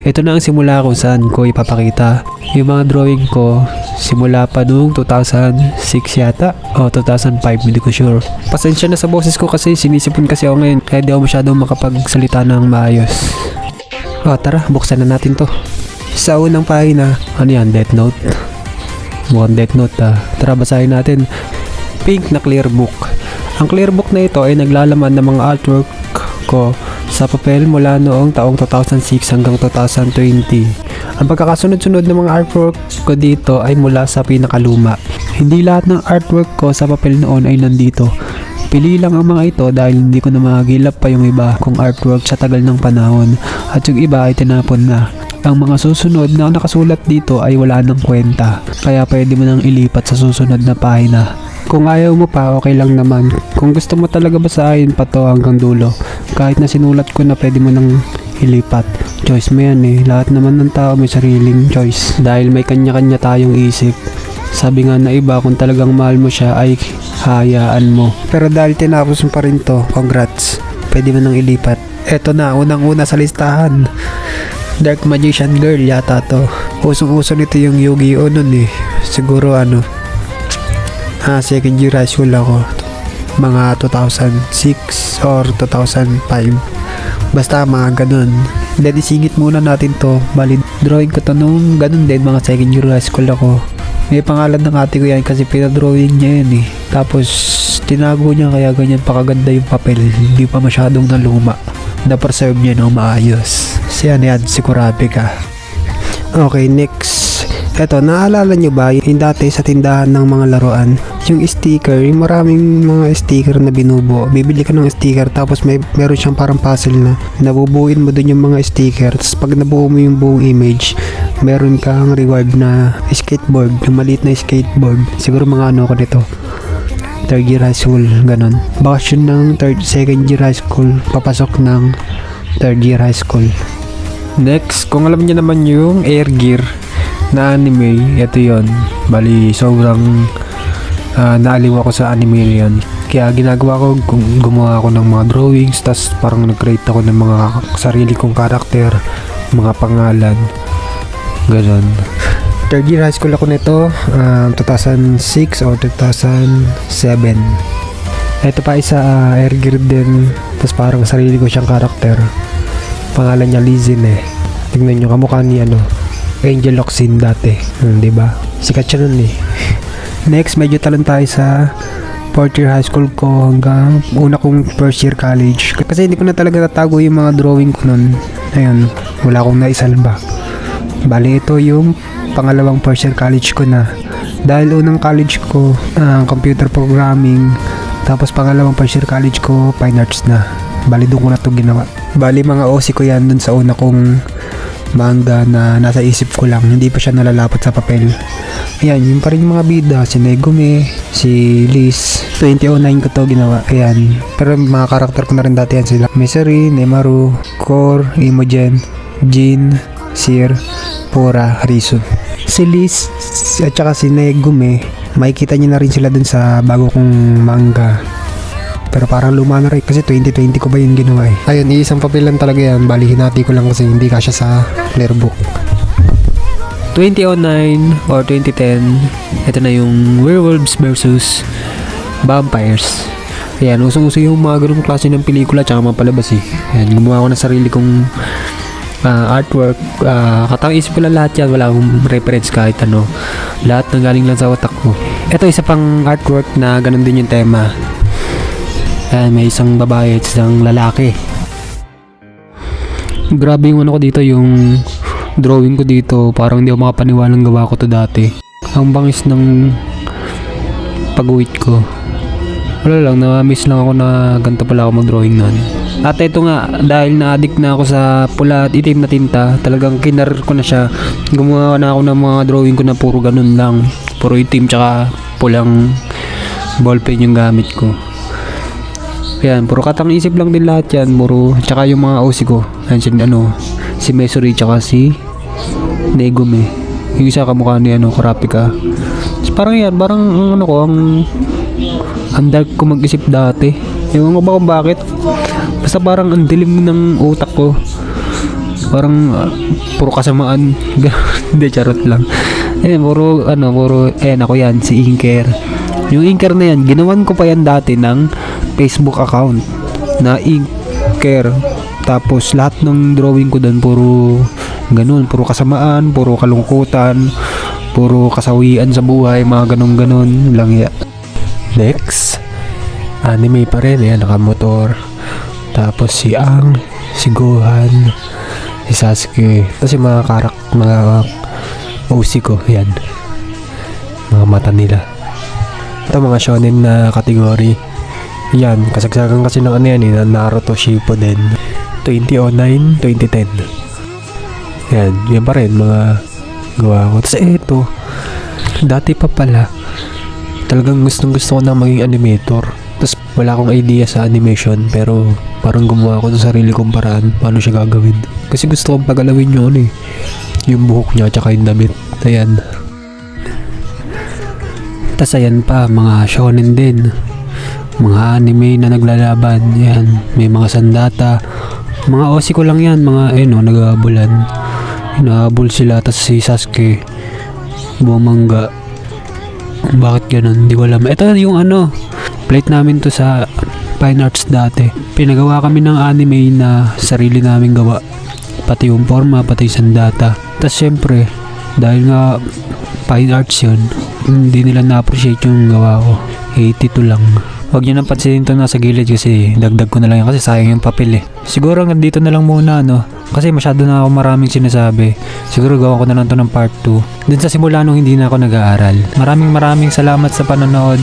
Ito na ang simula kung saan ko ipapakita. Yung mga drawing ko, simula pa noong 2006 yata o 2005, hindi ko sure. Pasensya na sa boses ko kasi sinisipon kasi ako ngayon kaya di ako masyadong makapagsalita ng maayos. O tara, buksan na natin to. Sa unang pahina, ano yan, Death Note? Mukhang Death Note ah. Tara, basahin natin. Pink na clear book. Ang clear book na ito ay naglalaman ng mga artwork ko sa papel mula noong taong 2006 hanggang 2020. Ang pagkakasunod-sunod ng mga artwork ko dito ay mula sa pinakaluma. Hindi lahat ng artwork ko sa papel noon ay nandito. Pili lang ang mga ito dahil hindi ko na magilap pa yung iba kung artwork sa tagal ng panahon at yung iba ay tinapon na. Ang mga susunod na nakasulat dito ay wala ng kwenta kaya pwede mo nang ilipat sa susunod na pahina. Kung ayaw mo pa, okay lang naman. Kung gusto mo talaga basahin pa to hanggang dulo, kahit na sinulat ko na pwede mo nang ilipat. Choice mo yan eh. Lahat naman ng tao may sariling choice. Dahil may kanya-kanya tayong isip. Sabi nga na iba, kung talagang mahal mo siya ay hayaan mo. Pero dahil tinapos mo pa rin to, congrats. Pwede mo nang ilipat. Eto na, unang-una sa listahan. Dark Magician Girl yata to. Usong-uso nito yung Yu-Gi-Oh nun eh. Siguro ano, ah, second year high school ako. Mga 2006 or 2005. Basta mga ganun. Then isingit muna natin to. Bali, drawing ko to nung ganun din mga second year high school ako. May pangalan ng ate ko yan kasi pinadrawing niya yan eh. Tapos tinago niya kaya ganyan pakaganda yung papel. Hindi pa masyadong naluma. Na-preserve niya ng maayos. Siya na yan, si Kurapika. Okay, next. Eto, naalala nyo ba yung dati sa tindahan ng mga laruan, yung sticker, yung maraming mga sticker na binubuo. Bibili ka ng sticker tapos may meron siyang parang puzzle na nabubuin mo dun yung mga sticker. Tapos pag nabuo mo yung buong image, meron kang reward na skateboard, yung maliit na skateboard. Siguro mga ano ko nito. Third year high school, ganun. Bakasyon ng third, second year high school, papasok ng third year high school. Next, kung alam niyo naman yung Air Gear na anime, ito yon Bali, sobrang ah, naaliw ako sa anime na yun. Kaya ginagawa ko, gu- gumawa ako ng mga drawings, tas parang nag-create ako ng mga sarili kong karakter, mga pangalan, ganon. Third year high school ako nito, um, 2006 or 2007. Ito pa isa uh, air gear din, tas parang sarili ko siyang karakter. Pangalan niya Lizin eh. Tingnan nyo, kamukha ni ano, Angel Locsin dati. Hmm, di ba? Sikat siya nun eh. Next, medyo talon tayo sa fourth year high school ko hanggang una kong first year college. Kasi hindi ko na talaga tatago yung mga drawing ko nun. Ayun, wala akong naisalba. Bali, ito yung pangalawang first year college ko na. Dahil unang college ko, ah, computer programming. Tapos pangalawang first year college ko, fine arts na. Bali, doon ko na ito ginawa. Bali, mga OC ko yan dun sa una kong manga na nasa isip ko lang. Hindi pa siya nalalapot sa papel. Ayan, yung pa rin mga bida. Si Negumi, si Liz. 2009 ko to ginawa. Ayan. Pero mga karakter ko na rin dati yan sila. Misery, Nemaru, Core, Imogen, Jin, Sir, Pura, Risu. Si Liz at saka si Negumi, makikita niyo na rin sila dun sa bago kong manga. Pero parang luma na rin kasi 2020 ko ba yung ginawa eh. Ayun, iisang papel lang talaga yan. Bali, hinati ko lang kasi hindi kasya sa clear book. 2009 or 2010, ito na yung Werewolves versus Vampires. Ayan, usong-uso yung mga ganung klase ng pelikula tsaka mga palabas eh. Ayan, gumawa ko ng sarili kong ah, artwork. Uh, katang isip ko lang lahat yan. Wala akong reference kahit ano. Lahat na galing lang sa otak ko. Ito isa pang artwork na ganun din yung tema. Ayan, may isang babae at isang lalaki. Grabe yung ano ko dito, yung drawing ko dito. Parang hindi ako makapaniwalang gawa ko to dati. Ang bangis ng pag-uwit ko. Wala lang, na-miss lang ako na ganito pala ako mag-drawing nun. At ito nga, dahil na-addict na ako sa pula at itim na tinta, talagang kinar ko na siya. Gumawa na ako ng mga drawing ko na puro ganun lang. Puro itim tsaka pulang ballpen yung gamit ko. Yan, puro katang isip lang din lahat yan. Puro, tsaka yung mga OC ko. Yan si, ano, si Mesuri tsaka si Negome. Yung isa kamukha ni ano, Kurapika. Tapos parang yan, parang ang ano ko, ang ang dark ko mag-isip dati. Ewan ko ba kung bakit. Basta parang ang dilim ng utak ko. Parang ah, puro kasamaan. Hindi, charot lang. Eh, puro, ano, puro, eh, ako yan, si Inker. Yung Inker na yan, ginawan ko pa yan dati ng Facebook account na Inker. Tapos, lahat ng drawing ko doon, puro, ganun, puro kasamaan, puro kalungkutan, puro kasawian sa buhay, mga ganun-ganun lang ya. Next, anime pa rin, ayan, nakamotor. Tapos si Ang, si Gohan, si Sasuke. Tapos yung mga karak, mga OC ko, ayan. Mga mata nila. Ito mga shonen na kategory. Yan, kasagsagan kasi ng ano yan eh, Naruto Shippuden. 2009, 2010. Yan, yan pa rin mga gawa ko. Tapos eto, dati pa pala, talagang gustong gusto ko na maging animator. Tapos wala akong idea sa animation pero parang gumawa ako ng sarili kong paraan paano siya gagawin. Kasi gusto kong pagalawin yun eh. Yung buhok niya tsaka yung damit. Ayan. Tapos ayan pa, mga shonen din. Mga anime na naglalaban. Yan. May mga sandata. Mga osi ko lang yan. Mga eh no, nagabulan. Hinahabol sila. Tapos si Sasuke. Bumangga. Bakit ganun? Hindi ko alam. Ito yung ano. Plate namin to sa Fine Arts dati. Pinagawa kami ng anime na sarili namin gawa. Pati yung forma, pati yung sandata. Tapos syempre, dahil nga fine arts yun, hindi nila na-appreciate yung gawa ko. 82 lang. Huwag nyo nang pansinin to nasa gilid kasi dagdag ko na lang yan kasi sayang yung papel eh. Siguro hanggang dito na lang muna no. Kasi masyado na ako maraming sinasabi. Siguro gawa ko na lang to ng part 2. Dun sa simula nung hindi na ako nag-aaral. Maraming maraming salamat sa panonood.